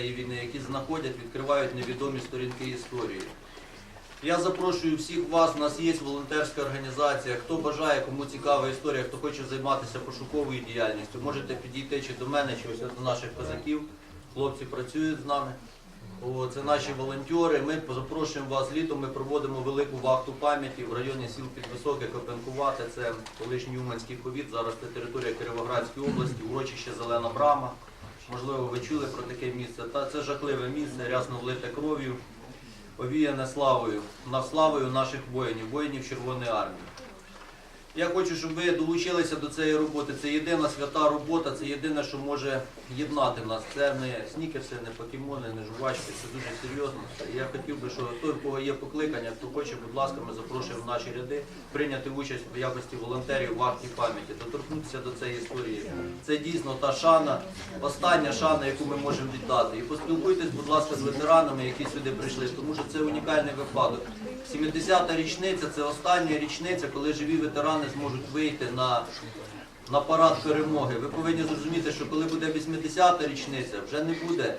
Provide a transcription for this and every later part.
війни, які знаходять, відкривають невідомі сторінки історії. Я запрошую всіх вас, у нас є волонтерська організація. Хто бажає, кому цікава історія, хто хоче займатися пошуковою діяльністю, можете підійти чи до мене, чи ось до наших козаків. Хлопці працюють з нами. О, це наші волонтери. Ми запрошуємо вас літом. Ми проводимо велику вахту пам'яті в районі сіл Підвисоке, Копенкувати. Це колишній Уманський повіт. Зараз це територія Кіровоградської області, урочище Зелена Брама. Можливо, ви чули про таке місце. Та це жахливе місце, рясно влите кров'ю, овіяне славою, на славою наших воїнів, воїнів Червоної армії. Я хочу, щоб ви долучилися до цієї роботи. Це єдина свята робота, це єдине, що може єднати нас. Це не снікерси, не покемони, не жувачки, це дуже серйозно. Я хотів би, що той, в кого є покликання, хто хоче, будь ласка, ми запрошуємо в наші ряди прийняти участь в якості волонтерів в акті пам'яті, доторкнутися до цієї історії. Це дійсно та шана, остання шана, яку ми можемо віддати. І поспілкуйтесь, будь ласка, з ветеранами, які сюди прийшли, тому що це унікальний випадок. 70-та річниця це остання річниця, коли живі ветерани зможуть вийти на, на парад перемоги. Ви повинні зрозуміти, що коли буде 80-та річниця, вже не буде.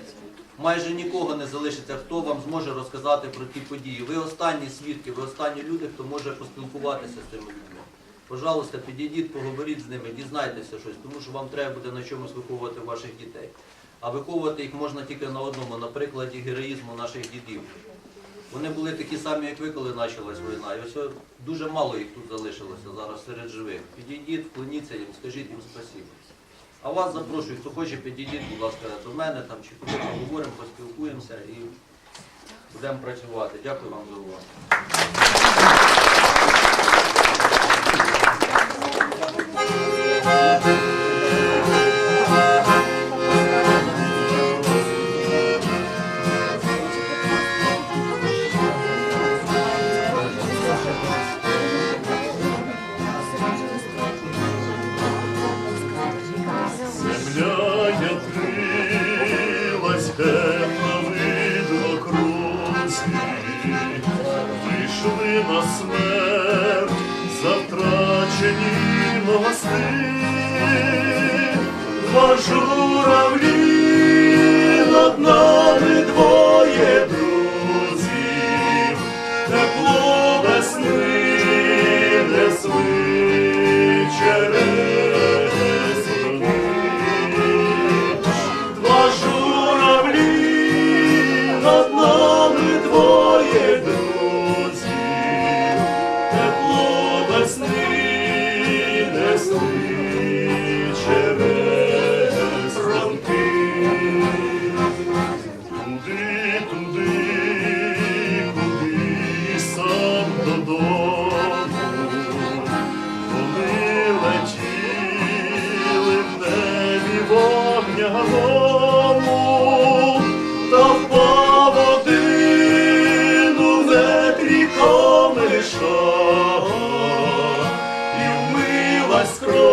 Майже нікого не залишиться, хто вам зможе розказати про ті події. Ви останні свідки, ви останні люди, хто може поспілкуватися з цими людьми. Пожалуйста, підійдіть, поговоріть з ними, дізнайтеся щось, тому що вам треба буде на чомусь виховувати ваших дітей. А виховувати їх можна тільки на одному, на прикладі героїзму наших дідів. Вони були такі самі, як ви, коли почалась війна. І ось дуже мало їх тут залишилося зараз серед живих. Підійдіть, вклоніться їм, скажіть їм спасибо. А вас запрошую, хто хоче, підійдіть, будь ласка, до мене там чи куди поговоримо, поспілкуємося і будемо працювати. Дякую вам за увагу. Земля screw.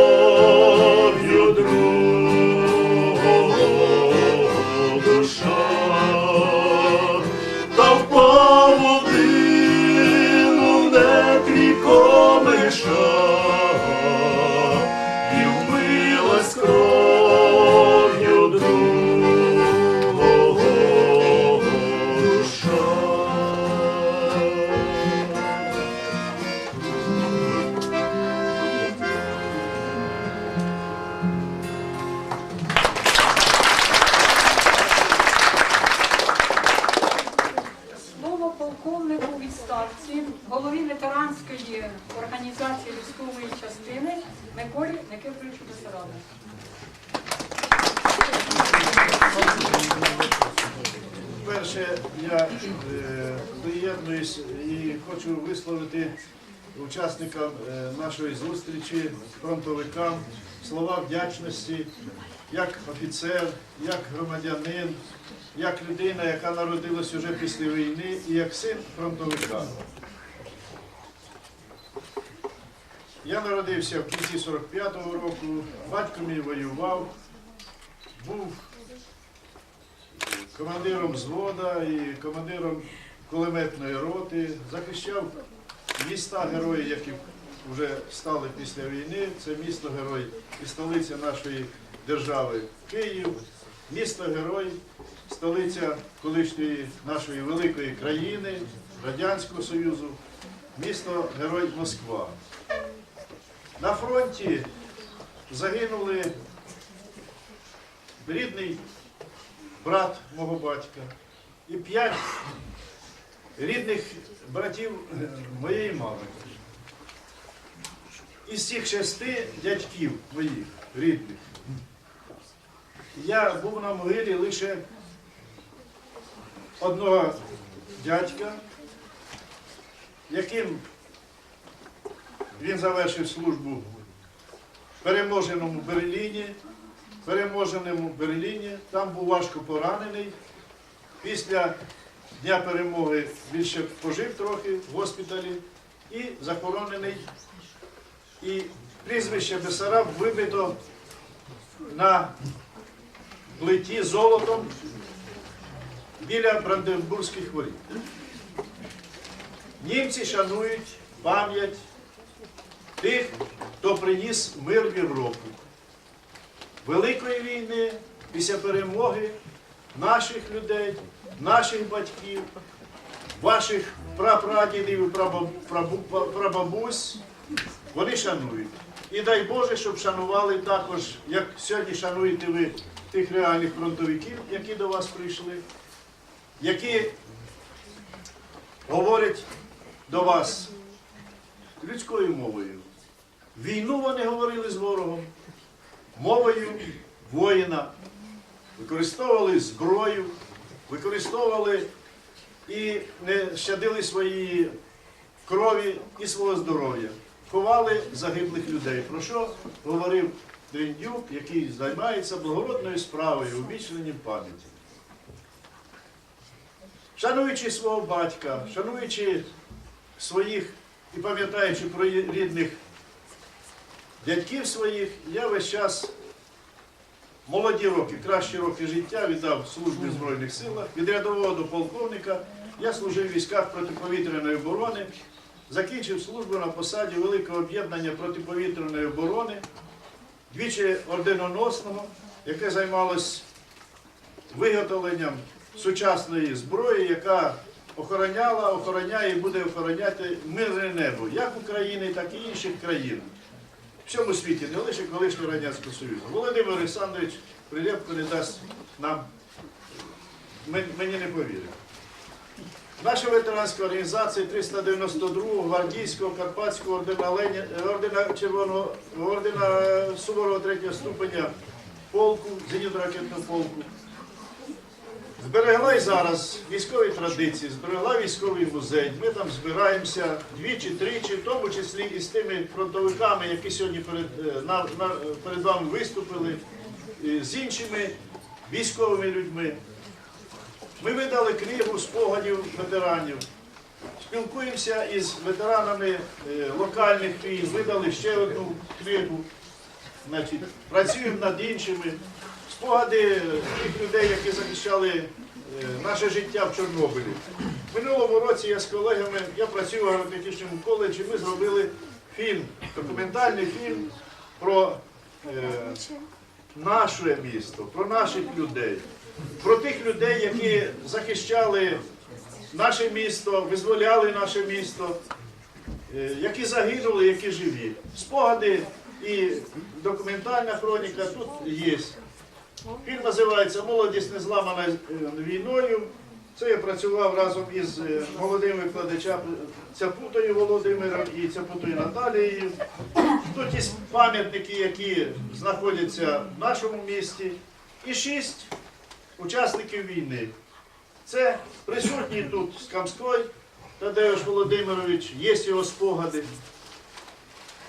Відставці, голові ветеранської організації військової частини Миколі Никифоровичу Бесараду. Перше, я е, доєднуюсь і хочу висловити учасникам е, нашої зустрічі, фронтовикам, слова вдячності як офіцер, як громадянин, як людина, яка народилась уже після війни, і як син фронтовика. Я народився в кінці 45-го року, батько мій воював, був командиром взвода і командиром кулеметної роти, захищав міста герої, які вже стали після війни. Це місто герой і столиця нашої держави Київ. Місто Герой, столиця колишньої нашої великої країни, Радянського Союзу, місто Герой Москва. На фронті загинули рідний брат мого батька і п'ять рідних братів моєї мами. Із цих шести дядьків моїх рідних. Я був на могилі лише одного дядька, яким він завершив службу в переможеному Берліні, переможеному Берліні, там був важко поранений. Після Дня перемоги ще пожив трохи в госпіталі і захоронений. І прізвище Бесараб вибито на плиті золотом біля Бранденбурзьких воріт. Німці шанують пам'ять тих, хто приніс мир в Європу. Великої війни після перемоги наших людей, наших батьків, ваших прапрадідів і прабабусь, вони шанують. І дай Боже, щоб шанували також, як сьогодні шануєте ви тих реальних фронтовиків, які до вас прийшли, які говорять до вас людською мовою. Війну вони говорили з ворогом, мовою воїна, використовували зброю, використовували і не щадили свої крові і свого здоров'я, ховали загиблих людей. Про що говорив Дриндюк, який займається благородною справою, увічленням пам'яті. Шануючи свого батька, шануючи своїх і пам'ятаючи про рідних дядьків своїх, я весь час молоді роки, кращі роки життя віддав службі Збройних силах. Від рядового до полковника я служив в військах протиповітряної оборони, закінчив службу на посаді Великого об'єднання протиповітряної оборони, двічі орденоносного, яке займалось виготовленням сучасної зброї, яка охороняла, охороняє і буде охороняти мирне небо, як України, так і інших країн. В всьому світі, не лише колишнього Радянського Союзу. Володимир Олександрович Прилепко не дасть нам, мені не повірить. Наша ветеранська організація 392-го гвардійського Карпатського ордена, Лені, ордена Червоного ордена Суворого третього ступеня полку, зенітно-ракетного полку. Зберегла і зараз військові традиції, зберегла військовий музей. Ми там збираємося двічі, тричі, в тому числі і з тими фронтовиками, які сьогодні перед, е, на, на, перед вами виступили, з іншими військовими людьми. Ми видали книгу спогадів ветеранів. Спілкуємося із ветеранами е, локальних війн, видали ще одну книгу. Працюємо над іншими. Спогади тих людей, які захищали е, наше життя в Чорнобилі. Минулому році я з колегами, я працюю в аеротехнічному коледжі, ми зробили фільм, документальний фільм про е, наше місто, про наших людей, про тих людей, які захищали наше місто, визволяли наше місто, е, які загинули, які живі. Спогади і документальна хроніка тут є. Фільм називається Молодість не зламана е, війною. Це я працював разом із е, молодими викладачами Цяпутою Володимиром і Цяпутою Наталією. Тут є пам'ятники, які знаходяться в нашому місті, і шість учасників війни. Це присутній тут з Камської Тадеуш Володимирович, є його спогади.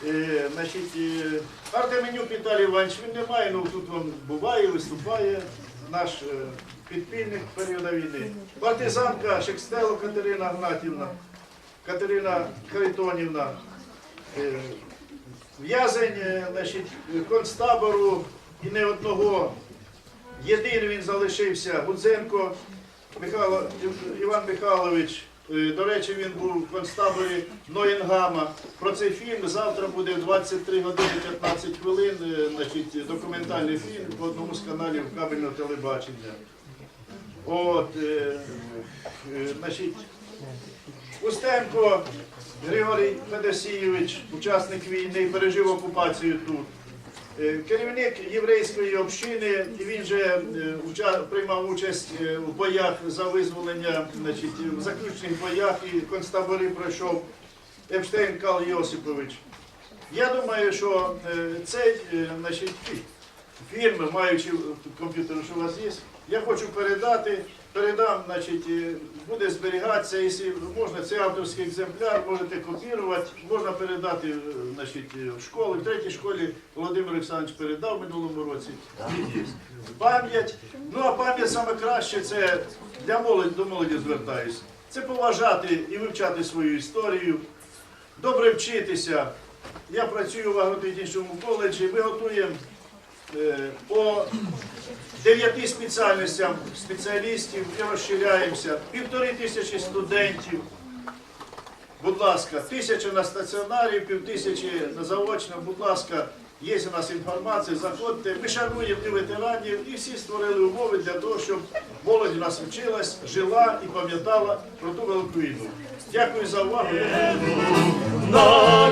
Е, значить, е, Артеменюк Віталій Іванович, він не має, ну тут він буває, виступає, наш е, підпільник періоду війни. Партизанка Шекстело Катерина Гнатівна, Катерина Харитонівна, е, в'язень е, значить, концтабору і не одного. Єдиний він залишився Гудзенко Михайло, Іван Михайлович, Е, До речі, він був в концтаборі Ноєнгама. Про цей фільм завтра буде 23 години 15 хвилин. е, Значить, документальний фільм в одному з каналів кабельного телебачення. От, е, е, значить, Устенко Григорій Федосійович, учасник війни, пережив окупацію тут. Е, Керівник єврейської общини, і він же е, приймав участь е, в боях за визволення, значить, в заключних боях і концтабори пройшов Епштейн Кал Йосипович. Я думаю, що цей значить, фі- фільм, маючи комп'ютер, що у вас є, я хочу передати, передам, значить, буде зберігатися, якщо можна, це авторський екземпляр, можете копірувати, можна передати е, значить, е, в школу. В третій школі Володимир Олександрович передав минулому році. Пам'ять. Ну а пам'ять саме краще це для молоді, до молоді звертаюся. Це поважати і вивчати свою історію, добре вчитися. Я працюю в агротехнічному коледжі, ми готуємо по дев'яти спеціальностям спеціалістів і розширяємося. Півтори тисячі студентів. Будь ласка, тисяча на стаціонарі, пів тисячі на заочному. Будь ласка, є у нас інформація, заходьте. Ми шануємо і ветеранів, і всі створили умови для того, щоб молодь у нас вчилась, жила і пам'ятала про ту велику війну. Дякую за увагу. На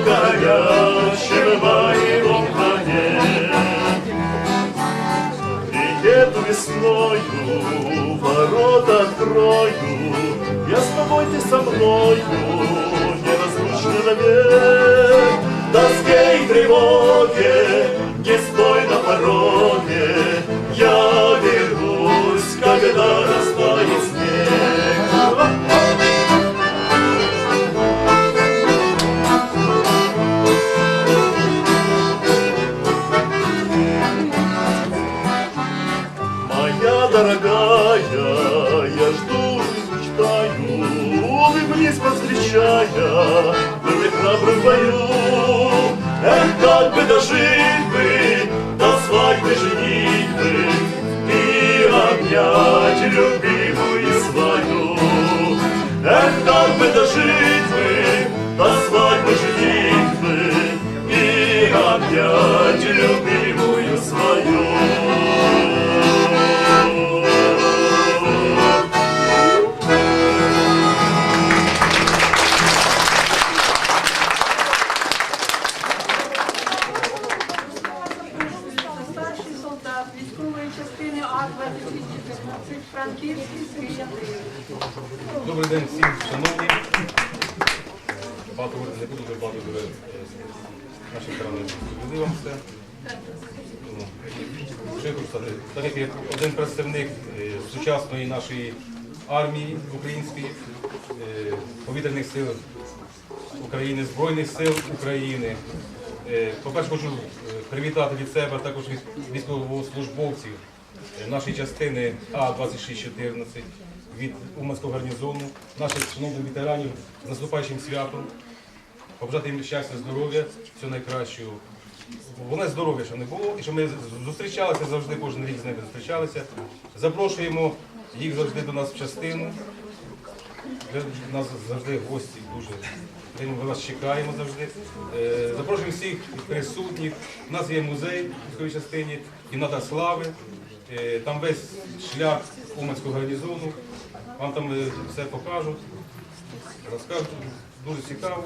горячем моем коне. Приеду весною, ворота открою, Я с тобой, ты со мною, неразлучны навек. Тоске и тревоге, не стой на пороге, наші розповіли вам все. Так як один представник е, сучасної нашої армії української, е, повітряних сил України, Збройних сил України. Е, По-перше, хочу привітати від себе також військовослужбовців нашої частини А-2614 від Уманського гарнізону, наших шановних ветеранів з наступаючим святом. Побажати їм щастя, здоров'я, всього найкращого. Вони здоров'я, що не було, і що ми зустрічалися завжди, кожен рік з ними зустрічалися. Запрошуємо їх завжди до нас в частину. Ви нас завжди гості дуже. Ми вас чекаємо завжди. Е, Запрошуємо всіх присутніх. У нас є музей в військовій частині, кімната слави. Е, Там весь шлях Уманського гарнізону. Вам там е, все покажуть, розкажуть. Дуже цікаво.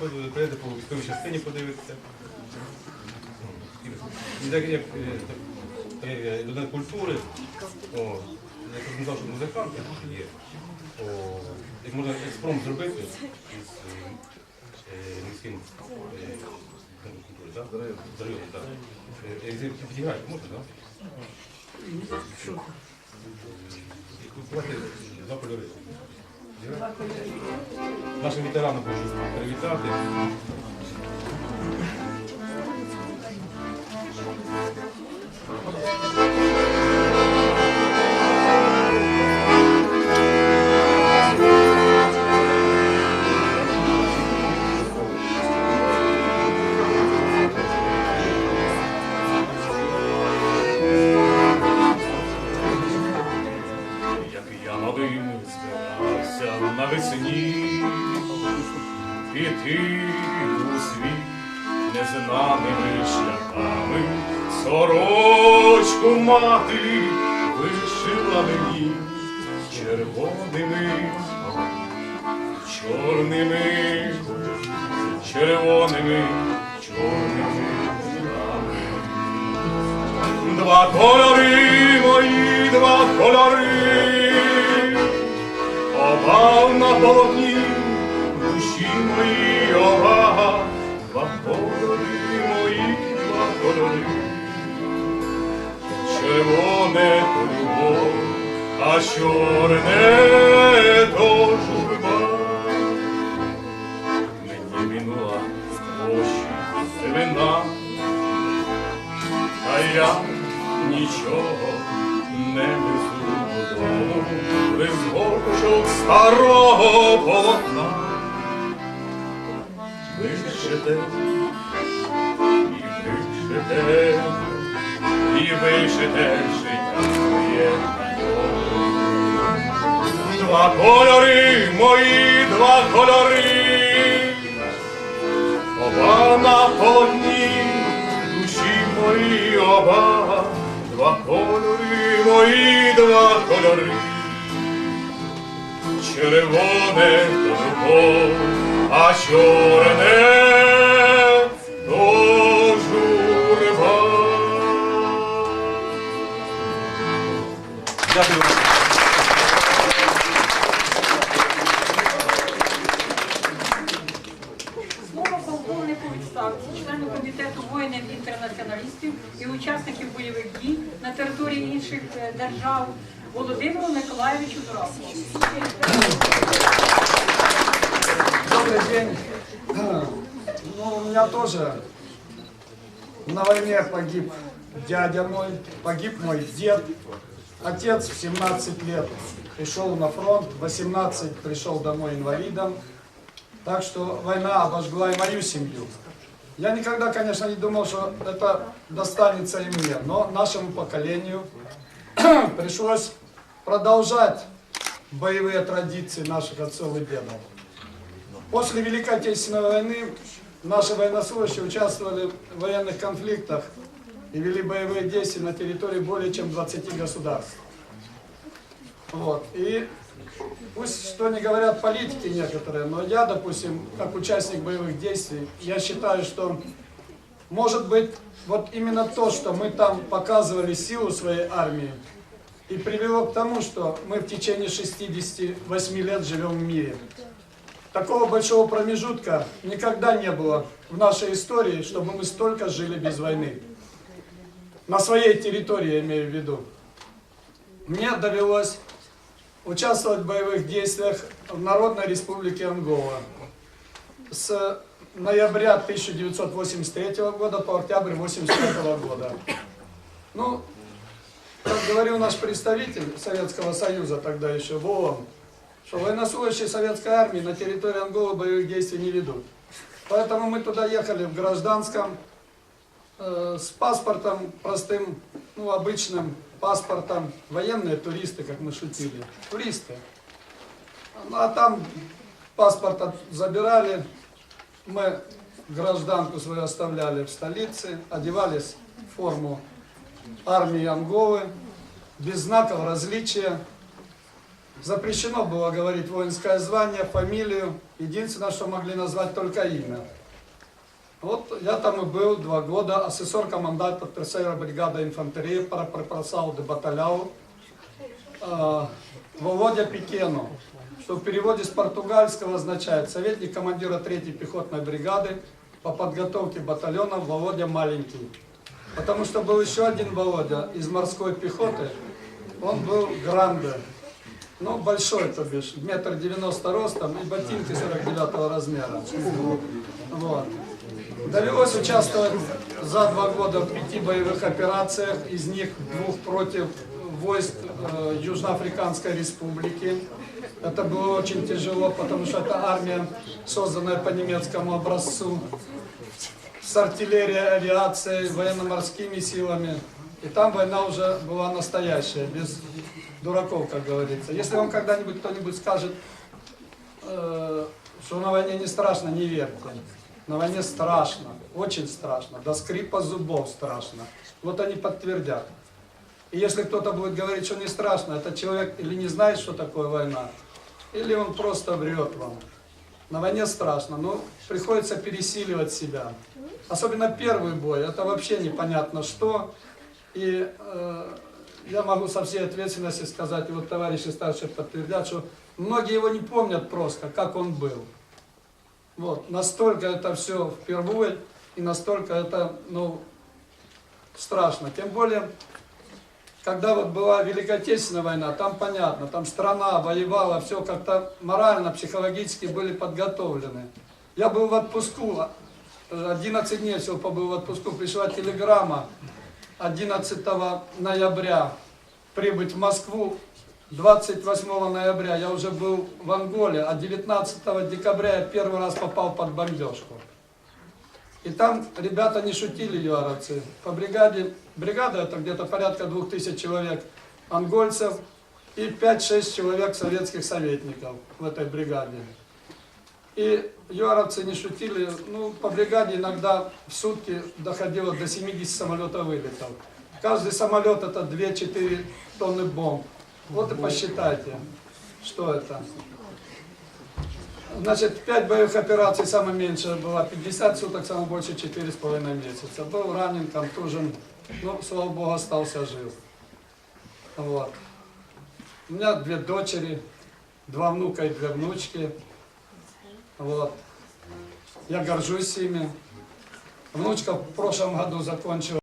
Ви прийдете по військовій частині, подивитися. І так як е, так, як я людина культури, о, я знав, що музиканти є. О, як можна експром зробити із е, е, міським е, культури, так? З так. Е, е, Підіграти можна, так? Давайте Два кольори. Нашим ветеранам хочу привітати. Сорочку мати вишила мені червоними, чорними, червоними, чорними. руками. Два кольори мої, два кольори, обав на полотні, душі мої оба, два кольори мої, два кольори, червоне любов, а чорне то журба. Мені минула в площі сивина, а я нічого не везу додому, лиш горшок старого полотна. Вишите, і вишите, і вишите життя своє. Два кольори мої, два кольори, оба на полотні, душі мої оба, два кольори мої, два кольори, червоне то любов, а чорне бойових дій на території інших е, держав Володимиру Миколаєвичу Дурасову. Добрый день. Ну, у меня тоже на войне погиб дядя мой, погиб мой дед. Отец в 17 лет пришел на фронт, в 18 пришел домой инвалидом. Так что война обожгла и мою семью. Я никогда, конечно, не думал, что это достанется и мне, но нашему поколению пришлось продолжать боевые традиции наших отцов и дедов. После Великой Отечественной войны наши военнослужащие участвовали в военных конфликтах и вели боевые действия на территории более чем 20 государств. Вот. И пусть что не говорят политики некоторые, но я, допустим, как участник боевых действий, я считаю, что может быть вот именно то, что мы там показывали силу своей армии, и привело к тому, что мы в течение 68 лет живем в мире. Такого большого промежутка никогда не было в нашей истории, чтобы мы столько жили без войны. На своей территории, я имею в виду. Мне довелось участвовать в боевых действиях в Народной Республике Ангола с ноября 1983 года по октябрь 1985 года. Ну, как говорил наш представитель Советского Союза тогда еще в ООН, что военнослужащие советской армии на территории Анголы боевых действий не ведут. Поэтому мы туда ехали в гражданском, э, с паспортом простым, ну, обычным паспортом, военные туристы, как мы шутили, туристы. Ну, а там паспорт забирали, мы гражданку свою оставляли в столице, одевались в форму армии Анголы, без знаков различия. Запрещено было говорить воинское звание, фамилию. Единственное, что могли назвать только имя. Вот я там и был два года, асессор команданта терцера бригада инфантерии, пропрасал де баталяу, э, Володя Пикену, что в переводе с португальского означает советник командира 3-й пехотной бригады по подготовке батальонов Володя Маленький. Потому что был еще один Володя из морской пехоты, он был гранде, ну большой, то бишь, метр девяносто ростом и ботинки 49 размера. Вот. Довелось участвовать за два года в пяти боевых операциях, из них двух против войск э, Южноафриканской республики. Это было очень тяжело, потому что это армия, созданная по немецкому образцу, с артиллерией, авиацией, военно-морскими силами. И там война уже была настоящая, без дураков, как говорится. Если вам когда-нибудь кто-нибудь скажет, э, что на войне не страшно, не верьте. На войне страшно, очень страшно, до скрипа зубов страшно. Вот они подтвердят. И если кто-то будет говорить, что не страшно, этот человек или не знает, что такое война, или он просто врет вам. На войне страшно, но приходится пересиливать себя. Особенно первый бой, это вообще непонятно что. И э, я могу со всей ответственностью сказать, и вот товарищи старшие подтвердят, что многие его не помнят просто, как он был. Вот, настолько это все впервые, и настолько это, ну, страшно. Тем более, когда вот была Великая Отечественная война, там понятно, там страна воевала, все как-то морально, психологически были подготовлены. Я был в отпуску, э, 11 дней всего побыл в отпуску, пришла телеграмма 11 ноября прибыть в Москву. 28 ноября я уже был в Анголе, а 19 декабря я первый раз попал под бомбежку. И там ребята не шутили, юаровцы. По бригаде, бригада это где-то порядка двух тысяч человек ангольцев и 5-6 человек советских советников в этой бригаде. И юаровцы не шутили, ну, по бригаде иногда в сутки доходило до 70 самолетов вылетов. Каждый самолет это 2-4 тонны бомб. Вот и посчитайте, что это. Значит, 5 боевых операций, самое меньшее было 50 суток, самое больше 4,5 месяца. Был ранен, контужен, ну, слава богу, остался жив. Вот. У меня две дочери, два внука и две внучки. Вот. Я горжусь ими. Внучка в прошлом году закончила